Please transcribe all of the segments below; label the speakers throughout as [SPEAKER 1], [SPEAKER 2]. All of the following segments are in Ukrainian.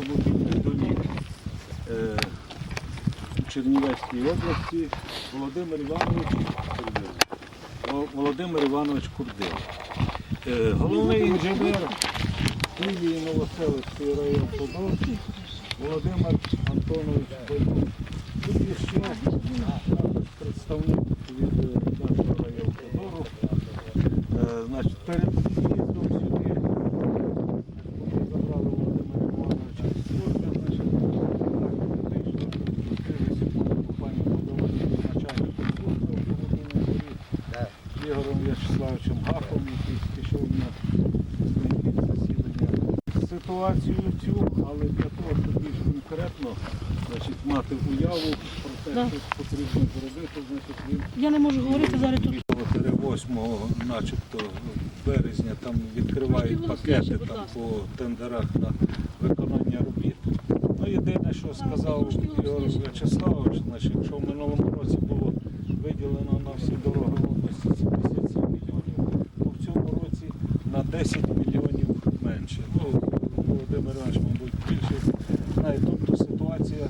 [SPEAKER 1] автомобільних доріг у Чернівецькій області Володимир Іванович Курдил. Володимир Іванович Курдил. Е, Головний інженер філії Новоселицької районподобки Володимир Антонович Байдук. Тут є ще представник від е, нашого районподору. Е, Значить, перед в'їздом сюди ми забрали Володимира Івановича з служби, значить, так, фактично, зустрілися буквально подавати начальником служби автомобільних доріг Ігорем В'ячеславовичем Гахом, який пішов на засідання. Ситуацію цю, але для того, щоб більш конкретно значить, мати уяву про те,
[SPEAKER 2] Да.
[SPEAKER 1] що потрібно зробити, значить, він
[SPEAKER 2] Я не можу говорити зараз тут.
[SPEAKER 1] 8 начебто березня там відкривають пакети там по тендерах на виконання робіт. Ну, єдине, що сказав Ігор. В'ячеславович, значить, якщо в минулому році було виділено на всі дороги області 77 мільйонів, то в цьому році на 10 мільйонів менше. Ну, Володимир Іванович, мабуть, більше знає, тобто ситуація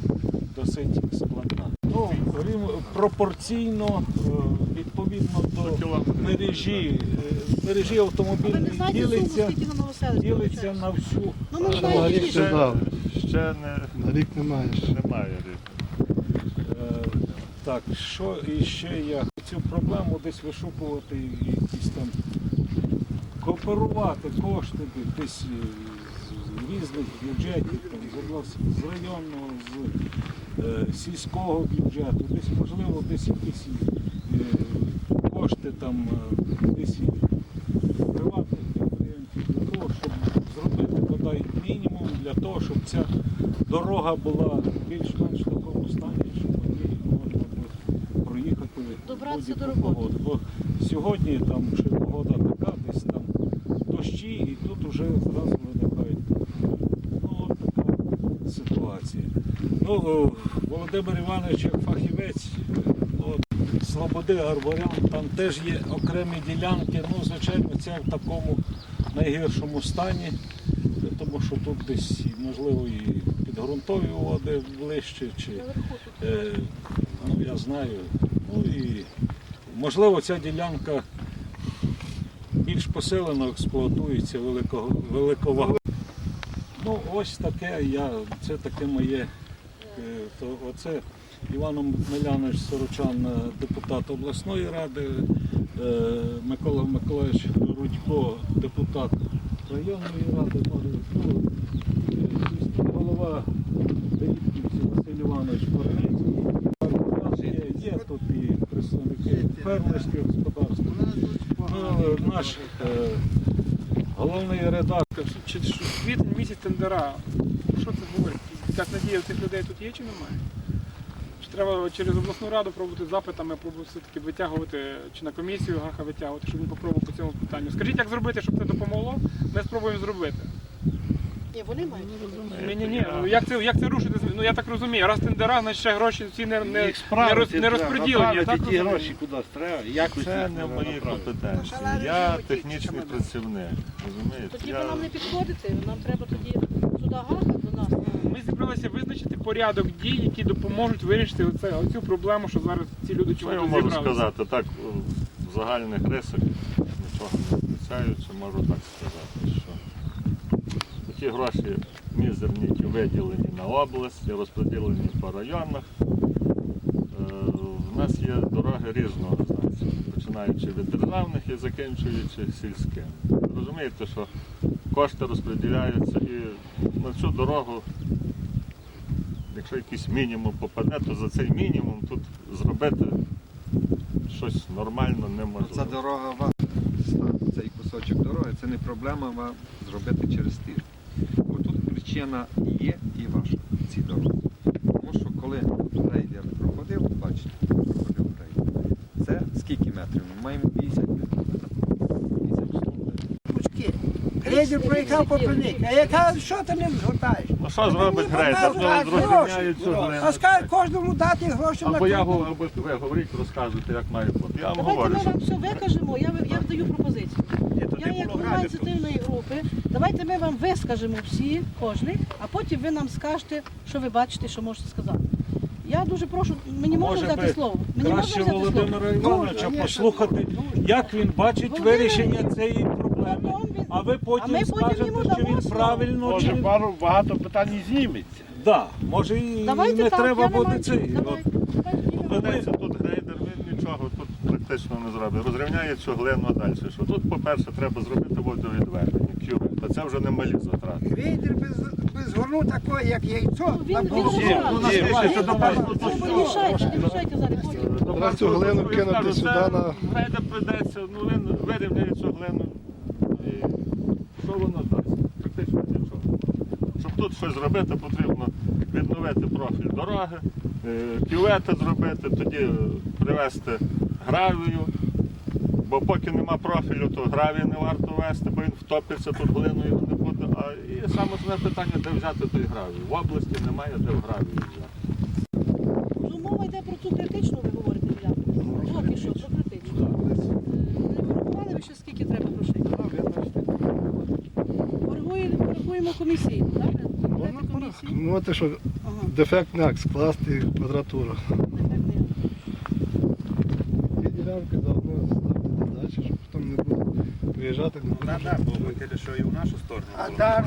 [SPEAKER 1] досить складна. Ну, пропорційно, е, відповідно до мережі, е, мережі
[SPEAKER 2] А
[SPEAKER 1] автомобільної ділиться, ділиться на всю.
[SPEAKER 2] Ну,
[SPEAKER 1] е,
[SPEAKER 2] знаємо
[SPEAKER 1] рік.
[SPEAKER 3] Ще, ще не,
[SPEAKER 4] На рік немає.
[SPEAKER 3] немає рік.
[SPEAKER 1] Е, Так, що і ще я цю проблему десь вишукувати якісь там кооперувати кошти десь е, з різних бюджетів, там, з районного, з е, сільського бюджету, десь можливо десь якісь е, кошти там десь приватних підприємців для того, щоб зробити бодай мінімум для того, щоб ця дорога була більш-менш в такому стані, щоб по ній можна було проїхати в
[SPEAKER 2] Добратися до роботи.
[SPEAKER 1] Бо сьогодні там ще погода така, десь там дощі, і тут вже зразу виникають. Ну, така ситуація. Ну, Володимир Іванович як фахівець, от, Слободи Гарбарян, там теж є окремі ділянки. Ну, звичайно, це в такому найгіршому стані, тому що тут десь, можливо, і підґрунтові води ближче, чи е, ну, я знаю. Ну і можливо ця ділянка більш посилено експлуатується великого, великоваго. Ну, ось таке я, це таке моє. е, То оце Іван Милянович Сорочан, е, депутат обласної ради, е, Микола Миколаївич Рудько, депутат районної ради, ну, голова Василь Іванович Корнецький. У нас Є, є тут і представники фермерських господарств. Ну, наш е, головний редактор.
[SPEAKER 5] Чи квітень місяць тендера? Що це говорить? Так надія у цих людей тут є чи немає? Чи треба через обласну раду пробувати запитами, пробувати все-таки витягувати, чи на комісію гаха витягувати, щоб він попробував по цьому питанню. Скажіть, як зробити, щоб це допомогло? Ми спробуємо зробити.
[SPEAKER 2] Ні, вони мають.
[SPEAKER 5] Ні, ні, ні. Ну як це як це рушити? Ну я так розумію. Раз тендера, значить ще гроші ці не, не, не, роз, не розподілені. Я так
[SPEAKER 4] ті
[SPEAKER 5] розумію.
[SPEAKER 4] гроші кудись треба. Якось
[SPEAKER 3] Це
[SPEAKER 4] їх
[SPEAKER 3] не в
[SPEAKER 4] треба направити.
[SPEAKER 3] компетенції. Я технічний працівник. Розумієте?
[SPEAKER 2] Тоді
[SPEAKER 3] Я...
[SPEAKER 2] ви нам не підходите, нам треба тоді сюди гаха до нас.
[SPEAKER 5] Ми зібралися визначити порядок дій, які допоможуть вирішити оце, оцю проблему, що зараз ці люди
[SPEAKER 3] Що я можу
[SPEAKER 5] зібралися.
[SPEAKER 3] сказати? Так, в загальних рисах, нічого не обіцяючи, можу так сказати, що ті гроші мізерні ті виділені на область, розподілені по районах. Е, В нас є дороги різного значення, починаючи від державних і закінчуючи сільськими. Розумієте, що кошти розподіляються і на цю дорогу, якщо якийсь мінімум попаде, то за цей мінімум тут зробити щось нормально неможливо.
[SPEAKER 6] Ця дорога вам, цей кусочок дороги, це не проблема вам зробити через тиждень. Причина є і ваша в цій. Тому що коли рейдер проходив, бачите, проходив рейдер, це скільки метрів? Ми маємо 50 метрів. 50 метрів.
[SPEAKER 7] Проїхав попри них. А я кажу, що ти не згортаєш?
[SPEAKER 3] Ну що зробить грейдер? Глину.
[SPEAKER 7] А скаже кожному дати гроші на
[SPEAKER 3] Або я
[SPEAKER 7] купу.
[SPEAKER 3] говорю, або ви говоріть, розказуйте, як має бути. Я вам
[SPEAKER 2] Давайте
[SPEAKER 3] говорю,
[SPEAKER 2] ми
[SPEAKER 3] що
[SPEAKER 2] вам все викажемо, я, я даю пропозицію. Я як голова ініціативної групи, давайте ми вам вискажемо всі, кожний, а потім ви нам скажете, що ви бачите, що можете сказати. Я дуже прошу, мені можна
[SPEAKER 1] Може
[SPEAKER 2] взяти слово? Мені
[SPEAKER 1] Краще Володимира? Івановича послухати, як він бачить
[SPEAKER 2] Володимир
[SPEAKER 1] вирішення цієї проблеми, а ви
[SPEAKER 2] А
[SPEAKER 1] потім
[SPEAKER 2] ми потім
[SPEAKER 1] скажете,
[SPEAKER 2] йому
[SPEAKER 1] чи
[SPEAKER 2] дамо
[SPEAKER 1] він правильно,
[SPEAKER 4] Може
[SPEAKER 1] він...
[SPEAKER 4] пару багато питань і зніметься.
[SPEAKER 1] Да, може і
[SPEAKER 2] Давайте
[SPEAKER 1] не
[SPEAKER 2] так,
[SPEAKER 1] треба
[SPEAKER 2] я не
[SPEAKER 1] буде
[SPEAKER 2] маю
[SPEAKER 1] цей.
[SPEAKER 3] Ведеться тут грейдер, він нічого тут практично не зробить. Розрівняє цю глину далі. Що тут, по-перше, треба зробити водовідведення, кювет. А це вже не малі затрати.
[SPEAKER 7] Грейдер без, без горну такої, як яйцо,
[SPEAKER 2] Він- він
[SPEAKER 3] Ну, на слідчий, то тепер тут
[SPEAKER 2] Ну, Не мішайте, не мішайте зараз. потім.
[SPEAKER 8] Цю глину кинути сюди на-
[SPEAKER 3] Грейдер прийдеться, ну він вирівняє цю глину. Воно дасть? Практично нічого. Щоб тут щось зробити, потрібно відновити профіль дороги, е, кювети зробити, тоді е, привезти гравію. Бо поки нема профілю, то гравій не варто вести, бо він втопиться, тут глиною його не буде. А і саме основне питання, де взяти той гравій. В області немає де в гравію взяти.
[SPEAKER 2] Ну, мова йде про цю критичну, ви говорите, ділянку. Поки що, про критичну. Е, Не порахували ви ще скільки треба грошей? Порахуємо комісії, так? Дайте комісії.
[SPEAKER 8] Ну, те, що
[SPEAKER 2] Ага,
[SPEAKER 8] дефектний акт скласти квадратуру.
[SPEAKER 2] дефектний.
[SPEAKER 8] І ділянки заодно ставити далі, щоб потім не було виїжджати. не було.
[SPEAKER 4] бо хотіли, що і в нашу сторону.
[SPEAKER 7] А далі